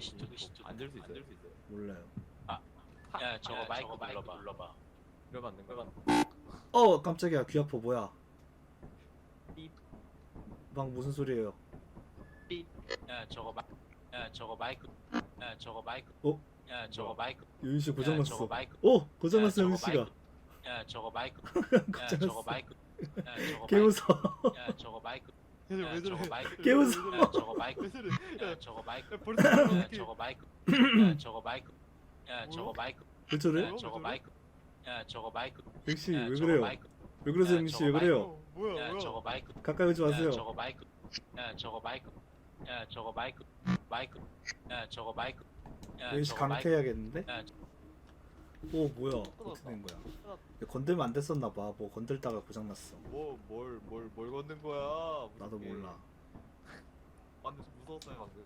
누구시죠? 누구시죠? 안될 수 있어요? 있어요. 몰라요. 야 저거 마이크 눌러봐. 눌러봐. 이러면 안 된가? 어 깜짝이야 귀 아파 뭐야? 삐. 방 무슨 소리예요? 야 저거 마. 야 저거 마이크. 야 저거 마이크. 어? 야 저거 마이크. 유인 씨 야, 저거 고장났어. 마이크. 오 고장 났어 야, 유인 씨가. 야 저거 마이크. 야 저거. 마이크. 야 저거 개 마이크. 무서워. 야 저거 마이크. 야왜 저거? 마이크. 야 저거 마이크. 야, 저거 마이크. 야 벌써 야 이렇게 저거 마이크. 야 저거 마이크. 야 저거? 마이크. 왜 저래? 야 저거 마이크. 야 저거 마이크. 야 저거 그래요? 마이크. 왜 그러세요 야, 유인 씨 저거 왜 그래요? 어, 뭐야 야 뭐야? 저거 마이크. 가까이 오지 야 마세요. 저거 마이크. 야 저거 마이크. 야 저거 마이크. 마이크. 야 저거 마이크. 야 유인 씨 저거 마이크. 강퇴해야겠는데? 야 오 뭐야 어떻게 된 거야? 야, 건들면 안 됐었나 봐. 뭐 건들다가 고장 났어. 뭐뭘뭘뭘 걷는 거야? 나도. 몰라. 都很好吃